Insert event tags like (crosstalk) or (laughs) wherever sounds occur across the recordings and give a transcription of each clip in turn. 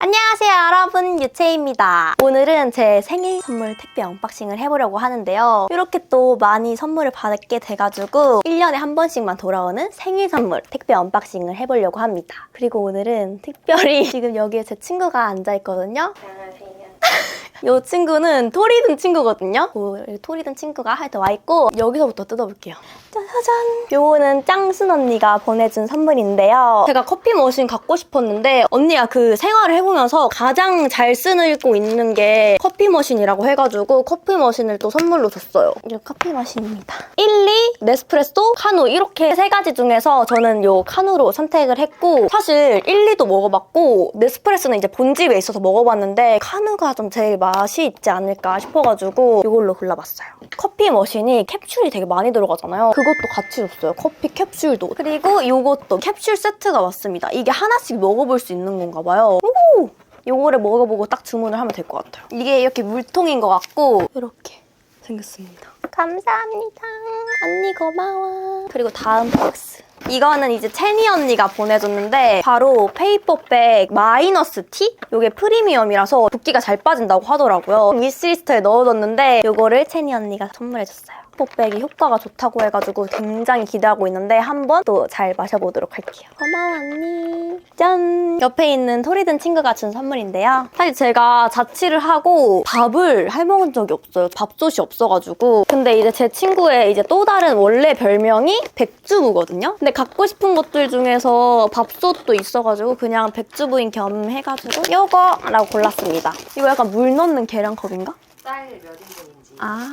안녕하세요 여러분. 유채입니다. 오늘은 제 생일 선물 택배 언박싱을 해보려고 하는데요. 이렇게 또 많이 선물을 받게 돼가지고 1년에 한 번씩만 돌아오는 생일 선물 택배 언박싱을 해보려고 합니다. 그리고 오늘은 특별히 (laughs) 지금 여기에 제 친구가 앉아있거든요. (laughs) 이 친구는 토리든 친구거든요. 그 토리든 친구가 하여튼 와있고 여기서부터 뜯어볼게요. 짜자잔! 요거는 짱순 언니가 보내준 선물인데요. 제가 커피 머신 갖고 싶었는데 언니가 그 생활을 해보면서 가장 잘 쓰고 있는 게 커피 머신이라고 해가지고 커피 머신을 또 선물로 줬어요. 이 커피 머신입니다. 1, 2, 네스프레소, 카누 이렇게 세 가지 중에서 저는 요 카누로 선택을 했고 사실 1, 2도 먹어봤고 네스프레소는 이제 본집에 있어서 먹어봤는데 카누가 좀 제일 맛이 있지 않을까 싶어가지고 이걸로 골라봤어요. 커피 머신이 캡슐이 되게 많이 들어가잖아요. 그것도 같이 줬어요. 커피 캡슐도. 그리고 이것도 캡슐 세트가 왔습니다. 이게 하나씩 먹어볼 수 있는 건가 봐요. 오! 요거를 먹어보고 딱 주문을 하면 될 것 같아요. 이게 이렇게 물통인 것 같고 이렇게 생겼습니다. 감사합니다. 언니 고마워. 그리고 다음 박스. 이거는 이제 채니 언니가 보내줬는데 바로 페이퍼백 마이너스 티? 이게 프리미엄이라서 붓기가 잘 빠진다고 하더라고요. 위시리스트에 넣어뒀는데 이거를 채니 언니가 선물해줬어요. 페이퍼백이 효과가 좋다고 해가지고 굉장히 기대하고 있는데 한번 또 잘 마셔보도록 할게요. 고마워 언니. 짠! 옆에 있는 토리든 친구가 준 선물인데요. 사실 제가 자취를 하고 밥을 해먹은 적이 없어요. 밥솥이 없어가지고. 근데 이제 제 친구의 이제 또 다른 원래 별명이 백주부거든요. 근데 갖고 싶은 것들 중에서 밥솥도 있어가지고 그냥 백주부인 겸 해가지고 요거라고 골랐습니다. 이거 약간 물 넣는 계량컵인가? 쌀 몇 인분인지 아,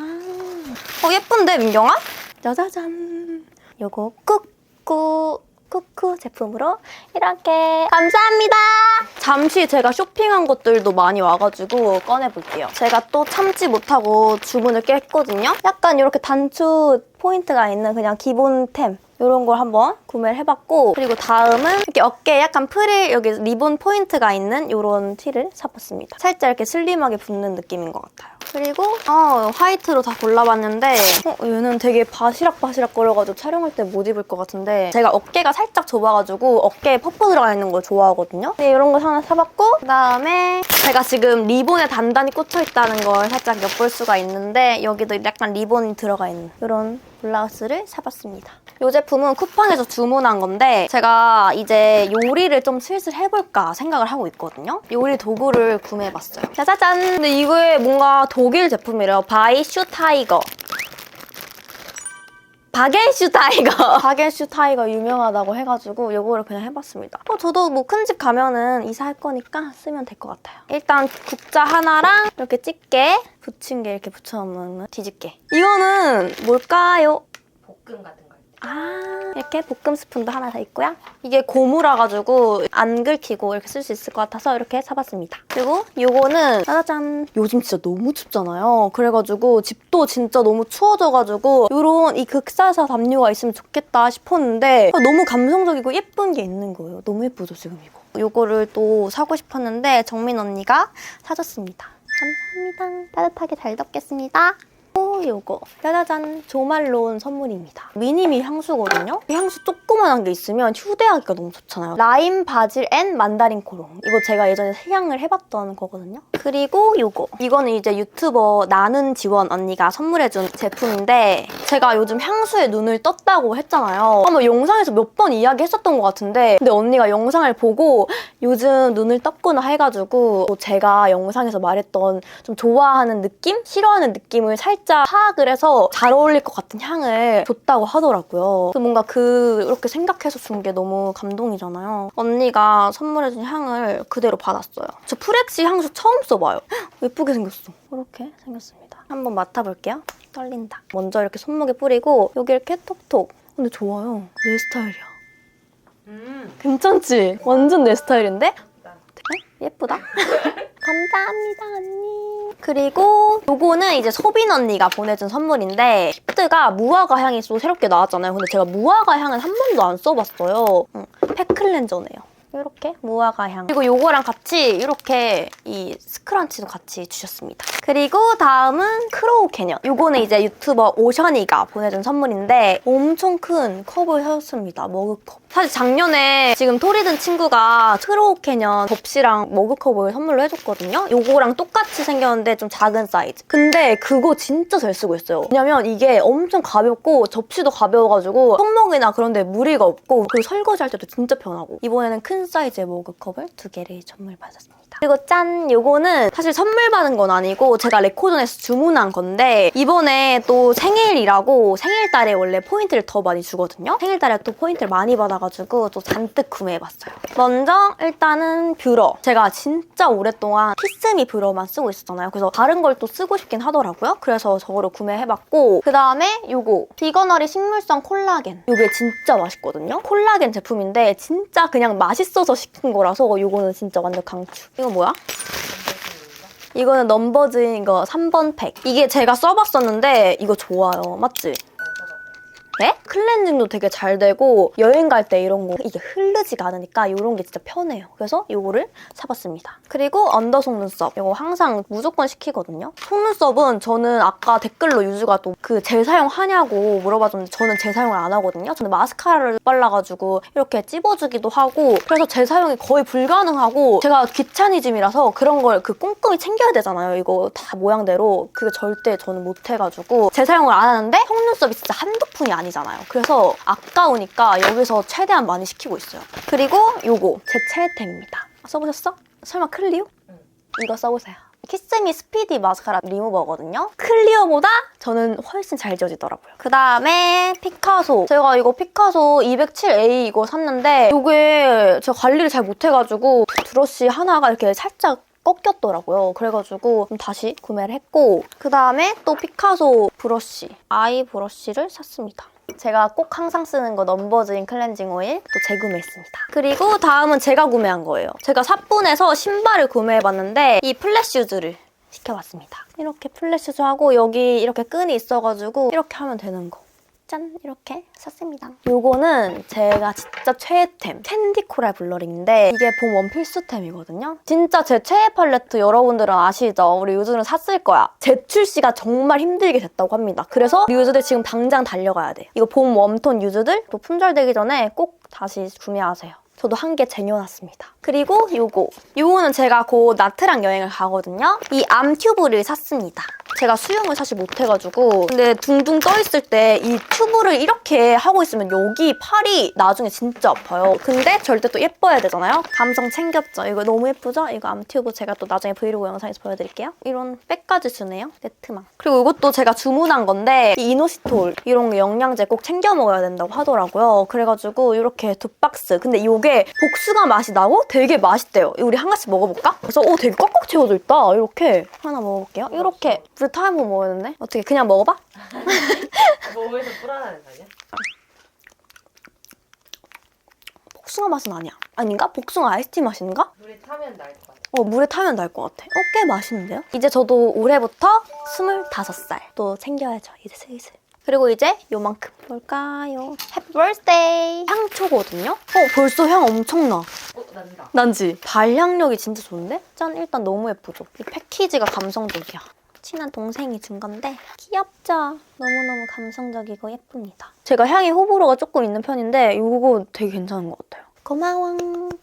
어 예쁜데 민경아? 짜자잔. 요거 꾹꾹 쿠쿠 제품으로 이렇게 감사합니다. 잠시 제가 쇼핑한 것들도 많이 와가지고 꺼내볼게요. 제가 또 참지 못하고 주문을 꽤 했거든요. 약간 이렇게 단추 포인트가 있는 그냥 기본템 이런 걸 한번 구매를 해봤고 그리고 다음은 이렇게 어깨에 약간 프릴 여기 리본 포인트가 있는 이런 티를 사봤습니다. 살짝 이렇게 슬림하게 붙는 느낌인 것 같아요. 그리고 어, 화이트로 다 골라봤는데 어, 얘는 되게 바시락바시락 거려가지고 촬영할 때 못 입을 것 같은데 제가 어깨가 살짝 좁아가지고 어깨에 퍼프 들어가 있는 걸 좋아하거든요. 네, 이런 거 하나 사봤고 그다음에 제가 지금 리본에 단단히 꽂혀있다는 걸 살짝 엿볼 수가 있는데 여기도 약간 리본이 들어가 있는 이런 블라우스를 사봤습니다. 이 제품은 쿠팡에서 주문한 건데 제가 이제 요리를 좀 슬슬 해볼까 생각을 하고 있거든요. 요리 도구를 구매해봤어요. 짜자잔! 근데 이거에 뭔가 독일 제품이래요. 바이 슈 타이거. 바겐슈 타이거. (laughs) 바겐슈 타이거 유명하다고 해가지고 이거를 그냥 해봤습니다. 어, 저도 뭐 큰 집 가면은 이사할 거니까 쓰면 될 것 같아요. 일단 국자 하나랑 이렇게 집게 붙인 게 이렇게 붙여놓는 뒤집게. 이거는 뭘까요? 볶음 같은 거 아 이렇게 볶음 스푼도 하나 더 있고요. 이게 고무라 가지고 안 긁히고 이렇게 쓸 수 있을 것 같아서 이렇게 사봤습니다. 그리고 요거는 짜잔 요즘 진짜 너무 춥잖아요. 그래가지고 집도 진짜 너무 추워져가지고 요런 이 극사사 담요가 있으면 좋겠다 싶었는데 아, 너무 감성적이고 예쁜 게 있는 거예요. 너무 예쁘죠 지금 이거. 요거를 또 사고 싶었는데 정민 언니가 사줬습니다. 감사합니다. 따뜻하게 잘 덮겠습니다. 오, 요거. 짜자잔. 조말론 선물입니다. 미니미 향수거든요? 이 향수 조그만한 게 있으면 휴대하기가 너무 좋잖아요. 라임, 바질, 앤 만다린 코롱. 이거 제가 예전에 세향을 해봤던 거거든요. 그리고 요거. 이거는 이제 유튜버 나는 지원 언니가 선물해준 제품인데 제가 요즘 향수에 눈을 떴다고 했잖아요. 아마 영상에서 몇 번 이야기했었던 것 같은데 근데 언니가 영상을 보고 요즘 눈을 떴구나 해가지고 제가 영상에서 말했던 좀 좋아하는 느낌? 싫어하는 느낌을 살짝 파악을 해서 잘 어울릴 것 같은 향을 줬다고 하더라고요. 그래서 뭔가 그 이렇게 생각해서 준 게 너무 감동이잖아요. 언니가 선물해준 향을 그대로 받았어요. 저 프렉시 향수 처음 써봐요. 헉, 예쁘게 생겼어. 이렇게 생겼습니다. 한번 맡아볼게요. 떨린다. 먼저 이렇게 손목에 뿌리고 여기 이렇게 톡톡. 근데 좋아요. 내 스타일이야. 음 괜찮지? 완전 내 스타일인데? 예쁘다. (laughs) 감사합니다, 언니. 그리고 요거는 이제 소빈 언니가 보내준 선물인데 힙드가 무화과 향이 또 새롭게 나왔잖아요. 근데 제가 무화과 향은 한 번도 안 써봤어요. 응, 팩클렌저네요. 이렇게 무화과 향. 그리고 요거랑 같이 이렇게 이 스크런치도 같이 주셨습니다. 그리고 다음은 크로우 캐년. 요거는 이제 유튜버 오션이가 보내준 선물인데 엄청 큰 컵을 사줬습니다. 머그컵. 사실 작년에 지금 토리든 친구가 트로우 캐년 접시랑 머그컵을 선물로 해줬거든요. 요거랑 똑같이 생겼는데 좀 작은 사이즈. 근데 그거 진짜 잘 쓰고 있어요. 왜냐면 이게 엄청 가볍고 접시도 가벼워가지고 손목이나 그런 데 무리가 없고 그리고 설거지할 때도 진짜 편하고 이번에는 큰 사이즈의 머그컵을 두 개를 선물 받았습니다. 그리고 짠! 요거는 사실 선물 받은 건 아니고 제가 레코전에서 주문한 건데 이번에 또 생일이라고 생일달에 원래 포인트를 더 많이 주거든요. 생일달에 또 포인트를 많이 받아가지고 또 잔뜩 구매해봤어요. 먼저 일단은 뷰러. 제가 진짜 오랫동안 키스미 뷰러만 쓰고 있었잖아요. 그래서 다른 걸 또 쓰고 싶긴 하더라고요. 그래서 저거를 구매해봤고 그 다음에 요거 비거너리 식물성 콜라겐. 이게 진짜 맛있거든요. 콜라겐 제품인데 진짜 그냥 맛있어서 시킨 거라서 요거는 진짜 완전 강추. 이거 뭐야? 이거는 넘버즈인 거 3번 팩. 이게 제가 써봤었는데 이거 좋아요. 맞지? 네? 클렌징도 되게 잘 되고 여행 갈 때 이런 거 이게 흐르지가 않으니까 이런 게 진짜 편해요. 그래서 이거를 사봤습니다. 그리고 언더 속눈썹. 이거 항상 무조건 시키거든요. 속눈썹은 저는 아까 댓글로 유주가 또 그 재사용하냐고 물어봐줬는데 저는 재사용을 안 하거든요. 저는 마스카라를 발라가지고 이렇게 찝어주기도 하고 그래서 재사용이 거의 불가능하고 제가 귀차니즘이라서 그런 걸 그 꼼꼼히 챙겨야 되잖아요. 이거 다 모양대로 그게 절대 저는 못해가지고 재사용을 안 하는데 속눈썹이 진짜 한두 푼이 아니 잖아요. 그래서 아까우니까 여기서 최대한 많이 시키고 있어요. 그리고 요거 제 최애템입니다. 써보셨어? 설마 클리오? 응. 이거 써보세요. 키스미 스피디 마스카라 리무버거든요. 클리어보다 저는 훨씬 잘 지워지더라고요. 그 다음에 피카소. 제가 이거 피카소 207A 이거 샀는데 이게 제가 관리를 잘 못해가지고 브러쉬 하나가 이렇게 살짝 꺾였더라고요. 그래가지고 좀 다시 구매를 했고 그 다음에 또 피카소 브러쉬 아이 브러쉬를 샀습니다. 제가 꼭 항상 쓰는 거 넘버즈인 클렌징 오일 또 재구매했습니다. 그리고 다음은 제가 구매한 거예요. 제가 사뿐에서 신발을 구매해봤는데 이 플랫슈즈를 시켜봤습니다. 이렇게 플랫슈즈 하고 여기 이렇게 끈이 있어가지고 이렇게 하면 되는 거. 짠! 이렇게 샀습니다. 요거는 제가 진짜 최애템 캔디 코랄 블러링인데 이게 봄 원 필수템이거든요. 진짜 제 최애 팔레트 여러분들은 아시죠? 우리 유주는 샀을 거야. 재출시가 정말 힘들게 됐다고 합니다. 그래서 유주들 지금 당장 달려가야 돼. 이거 봄 웜톤 유주들 또 품절되기 전에 꼭 다시 구매하세요. 저도 한 개 쟁여놨습니다. 그리고 요거. 요거는 제가 곧 나트랑 여행을 가거든요. 이 암 튜브를 샀습니다. 제가 수영을 사실 못해가지고 근데 둥둥 떠있을 때 이 튜브를 이렇게 하고 있으면 여기 팔이 나중에 진짜 아파요. 근데 절대 또 예뻐야 되잖아요. 감성 챙겼죠. 이거 너무 예쁘죠? 이거 암 튜브 제가 또 나중에 브이로그 영상에서 보여드릴게요. 이런 백까지 주네요. 네트망. 그리고 이것도 제가 주문한 건데 이 이노시톨 이런 거 영양제 꼭 챙겨 먹어야 된다고 하더라고요. 그래가지고 이렇게 두 박스. 근데 이게 복숭아 맛이 나고 되게 맛있대요. 우리 한 개씩 먹어볼까? 그래서 오 되게 꽉꽉 채워져 있다. 이렇게 하나 먹어볼게요. 이렇게 불 타면 먹어야 되네. 어떻게 그냥 먹어봐? (laughs) 몸에서 불안하는 거 아니야? 복숭아 맛은 아니야. 아닌가? 복숭아 아이스티 맛인가? 물에 타면 날 것 같아. 어, 물에 타면 날 것 같아. 어, 꽤 맛있는데요? 이제 저도 올해부터 25살 또 챙겨야죠. 이제 슬슬. 그리고 이제 요만큼. 뭘까요? 해피 birthday! 향초거든요? 어, 벌써 향 엄청나. 어, 난다. 난지? 발향력이 진짜 좋은데? 짠, 일단 너무 예쁘죠? 이 패키지가 감성적이야. 친한 동생이 준 건데 귀엽죠? 너무너무 감성적이고 예쁩니다. 제가 향이 호불호가 조금 있는 편인데 이거 되게 괜찮은 것 같아요. 고마워.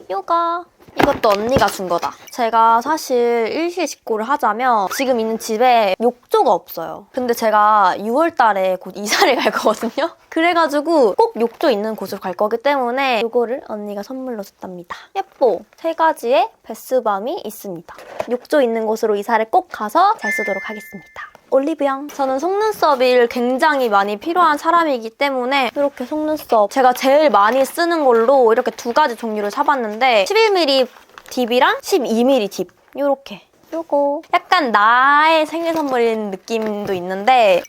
요거. 이것도 언니가 준 거다. 제가 사실 일시직고를 하자면 지금 있는 집에 욕조가 없어요. 근데 제가 6월 달에 곧 이사를 갈 거거든요. 그래가지고 꼭 욕조 있는 곳으로 갈 거기 때문에 이거를 언니가 선물로 줬답니다. 예뻐. 세 가지의 베스밤이 있습니다. 욕조 있는 곳으로 이사를 꼭 가서 잘 쓰도록 하겠습니다. 올리브영. 저는 속눈썹이 굉장히 많이 필요한 사람이기 때문에 이렇게 속눈썹 제가 제일 많이 쓰는 걸로 이렇게 두 가지 종류를 사봤는데 11mm 딥이랑 12mm 딥. 이렇게. 요거. 약간 나의 생일 선물인 느낌도 있는데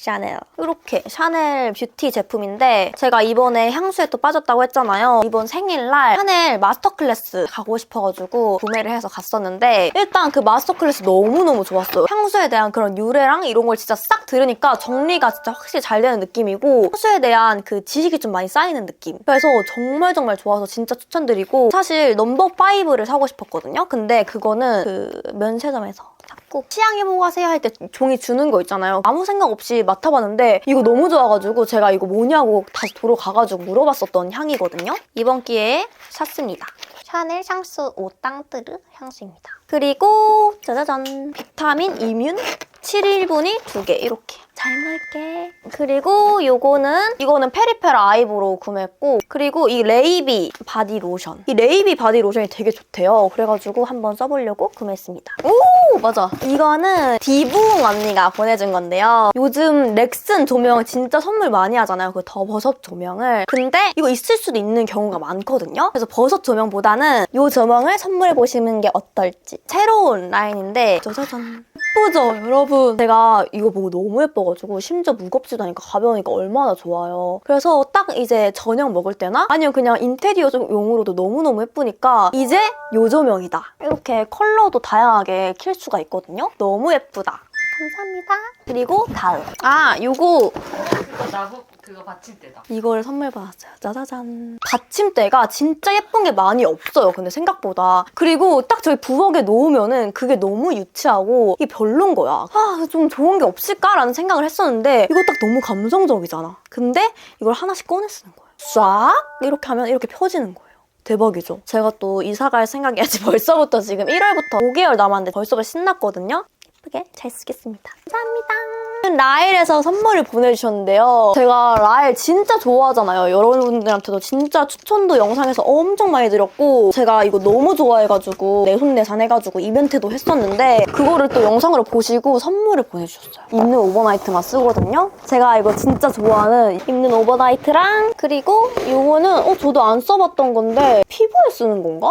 샤넬 이렇게 샤넬 뷰티 제품인데 제가 이번에 향수에 또 빠졌다고 했잖아요. 이번 생일날 샤넬 마스터 클래스 가고 싶어가지고 구매를 해서 갔었는데 일단 그 마스터 클래스 너무너무 좋았어요. 향수에 대한 그런 유래랑 이런 걸 진짜 싹 들으니까 정리가 진짜 확실히 잘 되는 느낌이고 향수에 대한 그 지식이 좀 많이 쌓이는 느낌. 그래서 정말 정말 좋아서 진짜 추천드리고 사실 넘버 5를 사고 싶었거든요. 근데 그거는 그 면세점에서 샀고 꼭 취향해보고 하세요 할 때 종이 주는 거 있잖아요. 아무 생각 없이 맡아봤는데 이거 너무 좋아가지고 제가 이거 뭐냐고 다시 돌아가가지고 물어봤었던 향이거든요. 이번 기회에 샀습니다. 샤넬 향수 오땅뜨르 향수입니다. 그리고 짜자잔 비타민 이뮨 7일분이 두 개 이렇게 잘 먹을게. 그리고 요거는 이거는 페리페라 아이브로 구매했고 그리고 이 레이비 바디 로션. 이 레이비 바디 로션이 되게 좋대요. 그래가지고 한번 써보려고 구매했습니다. 오 맞아. 이거는 디붕 언니가 보내준 건데요. 요즘 렉슨 조명 진짜 선물 많이 하잖아요. 그 더 버섯 조명을. 근데 이거 있을 수도 있는 경우가 많거든요. 그래서 버섯 조명보다는 이 조명을 선물해 보시는 게 어떨지. 새로운 라인인데 짜자잔. 예쁘죠, 여러분? 제가 이거 보고 너무 예뻐가지고 심지어 무겁지도 않으니까 가벼우니까 얼마나 좋아요. 그래서 딱 이제 저녁 먹을 때나 아니면 그냥 인테리어 용으로도 너무너무 예쁘니까 이제 요 조명이다. 이렇게 컬러도 다양하게 킬 수가 있거든요. 너무 예쁘다. 감사합니다. 그리고 다음. 아, 요거 그거 나무 그거 받침대다. 이걸 선물 받았어요. 짜자잔. 받침대가 진짜 예쁜 게 많이 없어요. 근데 생각보다. 그리고 딱 저희 부엌에 놓으면은 그게 너무 유치하고 이게 별론 거야. 아, 좀 좋은 게 없을까라는 생각을 했었는데 이거 딱 너무 감성적이잖아. 근데 이걸 하나씩 꺼내 쓰는 거예요. 싹 이렇게 하면 이렇게 펴지는 거예요. 대박이죠. 제가 또 이사 갈 생각이 아직 (laughs) 벌써부터 지금 1월부터 5개월 남았는데 벌써부터 신났거든요. 예쁘게 잘 쓰겠습니다. 감사합니다. 라일에서 선물을 보내주셨는데요. 제가 라일 진짜 좋아하잖아요. 여러분들한테도 진짜 추천도 영상에서 엄청 많이 드렸고 제가 이거 너무 좋아해가지고 내 손내산 해가지고 이벤트도 했었는데 그거를 또 영상으로 보시고 선물을 보내주셨어요. 입는 오버나이트만 쓰거든요. 제가 이거 진짜 좋아하는 입는 오버나이트랑 그리고 이거는 어 저도 안 써봤던 건데 피부에 쓰는 건가?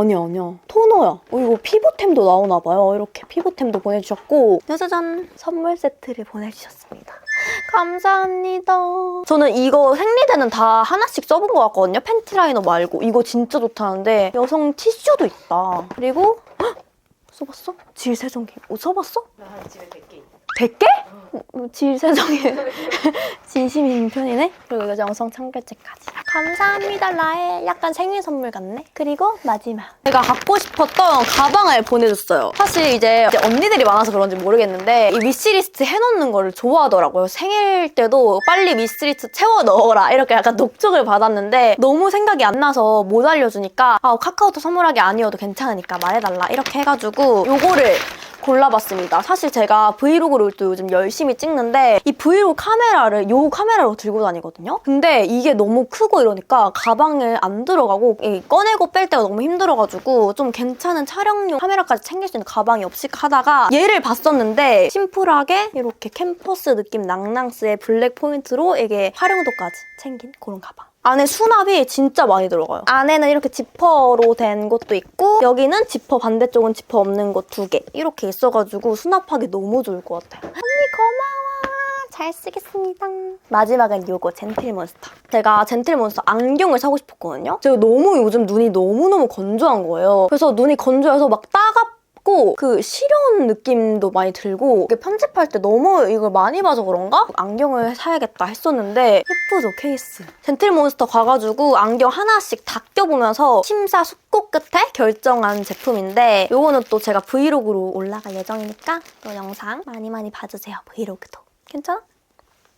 아니야 아니야. 토너야. 어, 이거 피부템도 나오나 봐요. 이렇게 피부템도 보내주셨고 짜자잔 선물 세트를 보내주셨습니다. 감사합니다. 저는 이거 생리대는 다 하나씩 써본 것 같거든요. 팬티 라이너 말고. 이거 진짜 좋다는데 여성 티슈도 있다. 그리고 헉! 써봤어? 질 세정기 어, 써봤어? 나한 집에 100개 있어. 100개? 어, 질 세정기 (laughs) 진심인 편이네? 그리고 이거 영상 참결제까지 감사합니다 라엘 약간 생일 선물 같네? 그리고 마지막. 제가 갖고 싶었던 가방을 보내줬어요. 사실 이제 언니들이 많아서 그런지 모르겠는데 이 위시리스트 해놓는 거를 좋아하더라고요. 생일 때도 빨리 위시리스트 채워 넣어라. 이렇게 약간 녹촉을 받았는데 너무 생각이 안 나서 못 알려주니까 아 카카오톡 선물하기 아니어도 괜찮으니까 말해달라. 이렇게 해가지고 요거를 골라봤습니다. 사실 제가 브이로그를 또 요즘 열심히 찍는데 이 브이로그 카메라를 요 카메라로 들고 다니거든요. 근데 이게 너무 크고 이러니까 가방에 안 들어가고 이 꺼내고 뺄 때가 너무 힘들어가지고 좀 괜찮은 촬영용 카메라까지 챙길 수 있는 가방이 없이 하다가 얘를 봤었는데 심플하게 이렇게 캠퍼스 느낌 낭낭스의 블랙 포인트로 이게 활용도까지 챙긴 그런 가방. 안에 수납이 진짜 많이 들어가요. 안에는 이렇게 지퍼로 된 것도 있고 여기는 지퍼 반대쪽은 지퍼 없는 것 두 개 이렇게 있어가지고 수납하기 너무 좋을 것 같아요. 언니 고마워. 잘 쓰겠습니다. 마지막은 요거 젠틀몬스터. 제가 젠틀몬스터 안경을 사고 싶었거든요. 제가 너무 요즘 눈이 너무너무 건조한 거예요. 그래서 눈이 건조해서 막 따 갑고그 시려운 느낌도 많이 들고 편집할 때 너무 이걸 많이 봐서 그런가? 안경을 사야겠다 했었는데 예쁘죠 케이스. 젠틀몬스터 가가지고 안경 하나씩 다 껴보면서 심사숙고 끝에 결정한 제품인데 요거는 또 제가 브이로그로 올라갈 예정이니까 또 영상 많이 많이 봐주세요 브이로그도. 괜찮아?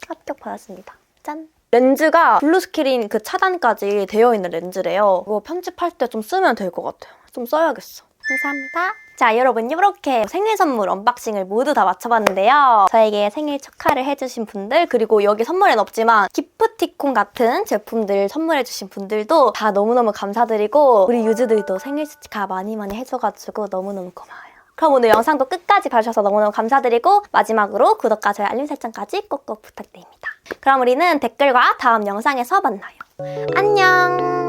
합격 받았습니다. 짠. 렌즈가 블루스크린 그 차단까지 되어 있는 렌즈래요. 이거 편집할 때 좀 쓰면 될 것 같아요. 좀 써야겠어. 감사합니다. 자, 여러분 이렇게 생일 선물 언박싱을 모두 다 맞춰봤는데요. 저에게 생일 축하를 해주신 분들 그리고 여기 선물엔 없지만 기프티콘 같은 제품들 선물해주신 분들도 다 너무너무 감사드리고 우리 유즈들도 생일 축하 많이 많이 해줘가지고 너무너무 고마워요. 그럼 오늘 영상도 끝까지 봐주셔서 너무너무 감사드리고 마지막으로 구독과 좋아요 알림 설정까지 꼭꼭 부탁드립니다. 그럼 우리는 댓글과 다음 영상에서 만나요. 안녕!